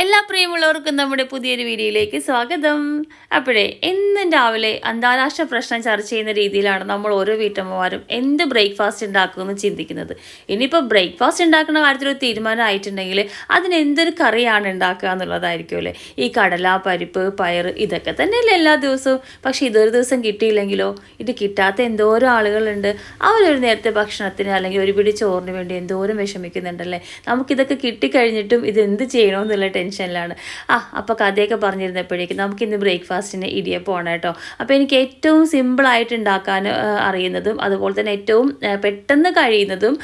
And എല്ലാ പ്രിയമുള്ളവർക്കും നമ്മുടെ പുതിയൊരു വീഡിയോയിലേക്ക് സ്വാഗതം. അപ്പോഴേ എന്നും രാവിലെ അന്താരാഷ്ട്ര പ്രശ്നം ചർച്ച ചെയ്യുന്ന രീതിയിലാണ് നമ്മൾ ഓരോ വീട്ടമ്മമാരും എന്ത് ബ്രേക്ക്ഫാസ്റ്റ് ഉണ്ടാക്കുമെന്ന് ചിന്തിക്കുന്നത്. ഇനിയിപ്പോൾ ബ്രേക്ക്ഫാസ്റ്റ് ഉണ്ടാക്കുന്ന കാര്യത്തിൽ ഒരു തീരുമാനമായിട്ടുണ്ടെങ്കിൽ അതിനെന്തൊരു കറിയാണ് ഉണ്ടാക്കുക എന്നുള്ളതായിരിക്കും അല്ലേ? ഈ കടല പരിപ്പ് പയർ ഇതൊക്കെ തന്നെയല്ലേ എല്ലാ ദിവസവും. പക്ഷേ ഇതൊരു ദിവസം കിട്ടിയില്ലെങ്കിലോ? ഇത് കിട്ടാത്ത എന്തോരം ആളുകളുണ്ട്. അവരൊരു നേരത്തെ ഭക്ഷണത്തിന് അല്ലെങ്കിൽ ഒരു പിടി ചോറിന് വേണ്ടി എന്തോരം വിഷമിക്കുന്നുണ്ടല്ലേ? നമുക്കിതൊക്കെ കിട്ടിക്കഴിഞ്ഞിട്ടും ഇത് എന്ത് ചെയ്യണമെന്നുള്ള ടെൻഷനിലാണ് ആ അപ്പോൾ കഥയൊക്കെ പറഞ്ഞിരുന്നപ്പോഴേക്കും നമുക്ക് ഇന്ന് ബ്രേക്ക്ഫാസ്റ്റിന് ഇടിയപ്പമാണ് കേട്ടോ. അപ്പോൾ എനിക്ക് ഏറ്റവും സിമ്പിളായിട്ട് ഉണ്ടാക്കാൻ അറിയുന്നതും അതുപോലെ തന്നെ ഏറ്റവും പെട്ടെന്ന് കഴിയുന്നതും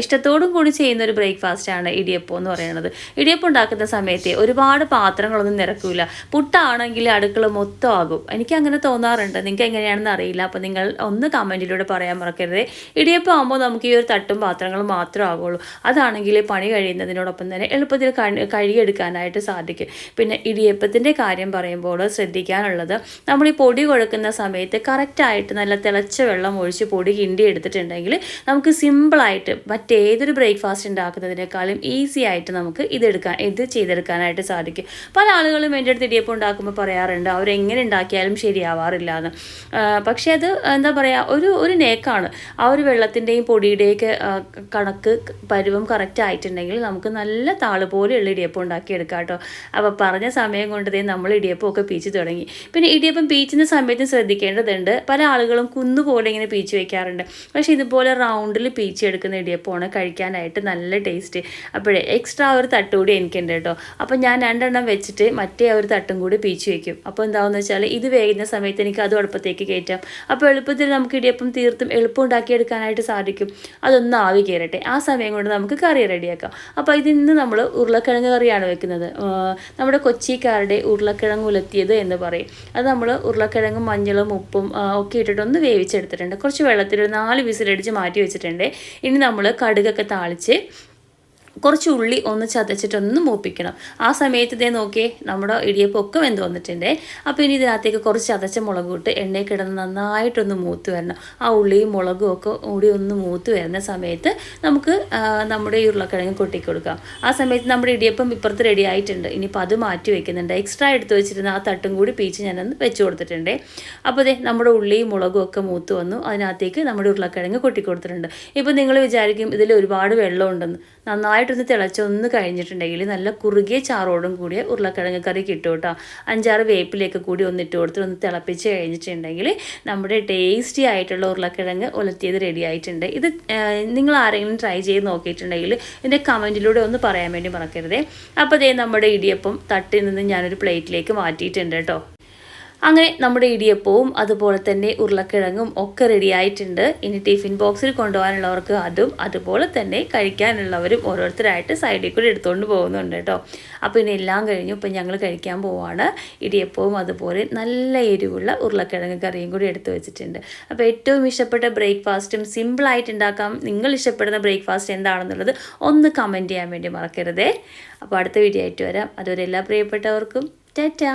ഇഷ്ടത്തോടും കൂടി ചെയ്യുന്ന ഒരു ബ്രേക്ക്ഫാസ്റ്റാണ് ഇടിയപ്പം എന്ന് പറയുന്നത്. ഇടിയപ്പം ഉണ്ടാക്കുന്ന സമയത്ത് ഒരുപാട് പാത്രങ്ങളൊന്നും നിറക്കില്ല പുട്ടാണെങ്കിൽ അടുക്കള മൊത്തം ആകും. എനിക്ക് അങ്ങനെ തോന്നാറുണ്ട്. നിങ്ങൾക്ക് എങ്ങനെയാണെന്ന് അറിയില്ല. അപ്പോൾ നിങ്ങൾ ഒന്ന് കമന്റിലൂടെ പറയാൻ മറക്കരുത്. ഇടിയപ്പം ആകുമ്പോൾ നമുക്ക് ഈ ഒരു തട്ടും പാത്രങ്ങളും മാത്രമേ ആകുള്ളൂ അതാണെങ്കിൽ പണി കഴിയുന്നതിനോടൊപ്പം തന്നെ എളുപ്പത്തിൽ കഴിയെടുക്കാനായിട്ട് സാധിക്കും. പിന്നെ ഇടിയപ്പത്തിന്റെ കാര്യം പറയുമ്പോൾ ശ്രദ്ധിക്കാനുള്ളത് നമ്മൾ ഈ പൊടി കുഴക്കുന്ന സമയത്ത് കറക്റ്റായിട്ട് നല്ല തിളച്ച വെള്ളം ഒഴിച്ച് പൊടി കിണ്ടി എടുത്തിട്ടുണ്ടെങ്കിൽ നമുക്ക് സിമ്പിളായിട്ട് മറ്റേതൊരു ബ്രേക്ക്ഫാസ്റ്റ് ഉണ്ടാക്കുന്നതിനേക്കാളും ഈസി ആയിട്ട് നമുക്ക് ഇതെടുക്കാൻ ഇത് ചെയ്തെടുക്കാനായിട്ട് സാധിക്കും. പല ആളുകളും എന്റെ അടുത്ത് ഇടിയപ്പം ഉണ്ടാക്കുമ്പോൾ പറയാറുണ്ട് അവരെങ്ങനെ ഉണ്ടാക്കിയാലും ശരിയാവാറില്ല എന്ന് പക്ഷേ അത് എന്താ പറയുക ഒരു ഒരു നേക്കാണ്. ആ ഒരു വെള്ളത്തിന്റെയും പൊടിയുടെയൊക്കെ കണക്ക് പരുവം കറക്റ്റ് ആയിട്ടുണ്ടെങ്കിൽ നമുക്ക് നല്ല താൾ പോലെയുള്ള ഇടിയപ്പം ഉണ്ടാക്കിയെടുക്കാം കേട്ടോ. അപ്പോൾ പറഞ്ഞ സമയം കൊണ്ട് തന്നെ നമ്മൾ ഇടിയപ്പമൊക്കെ പീച്ച് തുടങ്ങി. പിന്നെ ഇടിയപ്പം പീച്ചുന്ന സമയത്ത് ശ്രദ്ധിക്കേണ്ടതുണ്ട്. പല ആളുകളും കുന്നുപോലെ ഇങ്ങനെ പീച്ച് വയ്ക്കാറുണ്ട് പക്ഷേ ഇതുപോലെ റൗണ്ടിൽ പീച്ച് എടുക്കുന്ന ഇടിയപ്പമാണ് കഴിക്കാനായിട്ട് നല്ല ടേസ്റ്റ്. അപ്പോഴേ എക്സ്ട്രാ ഒരു തട്ട് കൂടി എനിക്കുണ്ട് കേട്ടോ. അപ്പോൾ ഞാൻ രണ്ടെണ്ണം വെച്ചിട്ട് മറ്റേ ഒരു തട്ടും കൂടി പീച്ച് വയ്ക്കും അപ്പോൾ എന്താണെന്ന് വെച്ചാൽ ഇത് വേകുന്ന സമയത്ത് എനിക്ക് അത് അടുപ്പത്തേക്ക് കയറ്റാം. അപ്പോൾ എളുപ്പത്തിൽ നമുക്ക് ഇടിയപ്പം തീർത്തും എളുപ്പം ഉണ്ടാക്കിയെടുക്കാനായിട്ട് സാധിക്കും. അതൊന്ന് ആവി കയറട്ടെ. ആ സമയം കൊണ്ട് നമുക്ക് കറി റെഡിയാക്കാം. അപ്പോൾ ഇതിന്ന് നമ്മൾ ഉരുളക്കിഴങ്ങ് കറിയാണ് വെക്കുന്നത്. നമ്മുടെ കൊച്ചിക്കാരുടെ ഉരുളക്കിഴങ്ങ് ഉലത്തിയത് എന്ന് പറയും. അത് നമ്മൾ ഉരുളക്കിഴങ്ങും മഞ്ഞളും ഉപ്പും ഒക്കെ ഇട്ടിട്ട് ഒന്ന് വേവിച്ചെടുത്തിട്ടുണ്ട്. കുറച്ച് വെള്ളത്തിൽ ഒരു നാല് വിസിലടിച്ച് മാറ്റി വെച്ചിട്ടുണ്ട്. ഇനി നമ്മൾ കടുകൊക്കെ താളിച്ച് കുറച്ച് ഉള്ളി ഒന്ന് ചതച്ചിട്ടൊന്ന് മൂപ്പിക്കണം. ആ സമയത്ത് ഇതേ നോക്കിയേ നമ്മുടെ ഇടിയപ്പൊക്കെ വെന്ത് വന്നിട്ടുണ്ട്. അപ്പോൾ ഇനി ഇതിനകത്തേക്ക് കുറച്ച് ചതച്ച മുളക് ഇട്ട് എണ്ണയിൽ കിടന്ന് നന്നായിട്ടൊന്ന് മൂത്ത് വരണം. ആ ഉള്ളിയും മുളകും ഒക്കെ കൂടി ഒന്ന് മൂത്ത് വരുന്ന സമയത്ത് നമുക്ക് നമ്മുടെ ഈ ഉരുളക്കിഴങ്ങ് കൊട്ടി കൊടുക്കാം ആ സമയത്ത് നമ്മുടെ ഇടിയപ്പം ഇപ്പുറത്ത് റെഡി ആയിട്ടുണ്ട്. ഇനിയിപ്പോൾ അത് മാറ്റി വെക്കുന്നുണ്ട്. എക്സ്ട്രാ എടുത്ത് വെച്ചിരുന്ന ആ തട്ടും കൂടി പീച്ച് ഞാനൊന്ന് വെച്ച് കൊടുത്തിട്ടുണ്ട്. അപ്പോൾ അതെ നമ്മുടെ ഉള്ളിയും മുളകും ഒക്കെ മൂത്ത് വന്നു. അതിനകത്തേക്ക് നമ്മുടെ ഉരുളക്കിഴങ്ങ് കൊട്ടി കൊടുത്തിട്ടുണ്ട് ഇപ്പോൾ നിങ്ങൾ വിചാരിക്കും ഇതിൽ ഒരുപാട് വെള്ളം ഉണ്ടെന്ന് നന്നായിട്ടൊന്ന് തിളച്ചൊന്ന് കഴിഞ്ഞിട്ടുണ്ടെങ്കിൽ നല്ല കുറുകിയ ചാറോടും കൂടിയ ഉരുളക്കിഴങ്ങ് കറി കിട്ടും കേട്ടോ. അഞ്ചാറ് വേപ്പിലേക്ക് കൂടി ഒന്നിട്ട് കൊടുത്ത് ഒന്ന് തിളപ്പിച്ച് കഴിഞ്ഞിട്ടുണ്ടെങ്കിൽ നമ്മുടെ ടേസ്റ്റി ആയിട്ടുള്ള ഉരുളക്കിഴങ്ങ് ഉലത്തിയത് റെഡി ആയിട്ടുണ്ട്. ഇത് നിങ്ങൾ ആരെങ്കിലും ട്രൈ ചെയ്ത് നോക്കിയിട്ടുണ്ടെങ്കിൽ എന്റെ കമന്റിലൂടെ ഒന്ന് പറയാൻ വേണ്ടി മറക്കരുതേ. അപ്പോൾ ദേ നമ്മുടെ ഇടിയപ്പം തട്ടിൽ നിന്ന് ഞാനൊരു പ്ലേറ്റിലേക്ക് മാറ്റിയിട്ടുണ്ട് കേട്ടോ. അങ്ങനെ നമ്മുടെ ഇടിയപ്പവും അതുപോലെ തന്നെ ഉരുളക്കിഴങ്ങും ഒക്കെ റെഡി ആയിട്ടുണ്ട്. ഇനി ടിഫിൻ ബോക്സിൽ കൊണ്ടുപോകാനുള്ളവർക്ക് അതും അതുപോലെ തന്നെ കഴിക്കാനുള്ളവരും ഓരോരുത്തരായിട്ട് സൈഡിൽ കൂടി എടുത്തുകൊണ്ട് പോകുന്നുണ്ട് കേട്ടോ. അപ്പോൾ ഇനി എല്ലാം കഴിഞ്ഞു. ഇപ്പം ഞങ്ങൾ കഴിക്കാൻ പോവാണ്. ഇടിയപ്പവും അതുപോലെ നല്ല എരിവുള്ള ഉരുളക്കിഴങ്ങ് കറിയും കൂടി എടുത്തു വെച്ചിട്ടുണ്ട്. അപ്പോൾ ഏറ്റവും ഇഷ്ടപ്പെട്ട ബ്രേക്ക്ഫാസ്റ്റും സിമ്പിളായിട്ട് ഉണ്ടാക്കാം. നിങ്ങൾ ഇഷ്ടപ്പെടുന്ന ബ്രേക്ക്ഫാസ്റ്റ് എന്താണെന്നുള്ളത് ഒന്ന് കമന്റ് ചെയ്യാൻ വേണ്ടി മറക്കരുതേ. അപ്പോൾ അടുത്ത വീഡിയോ ആയിട്ട് വരാം. അതുവരെ എല്ലാ പ്രിയപ്പെട്ടവർക്കും ടാറ്റാ!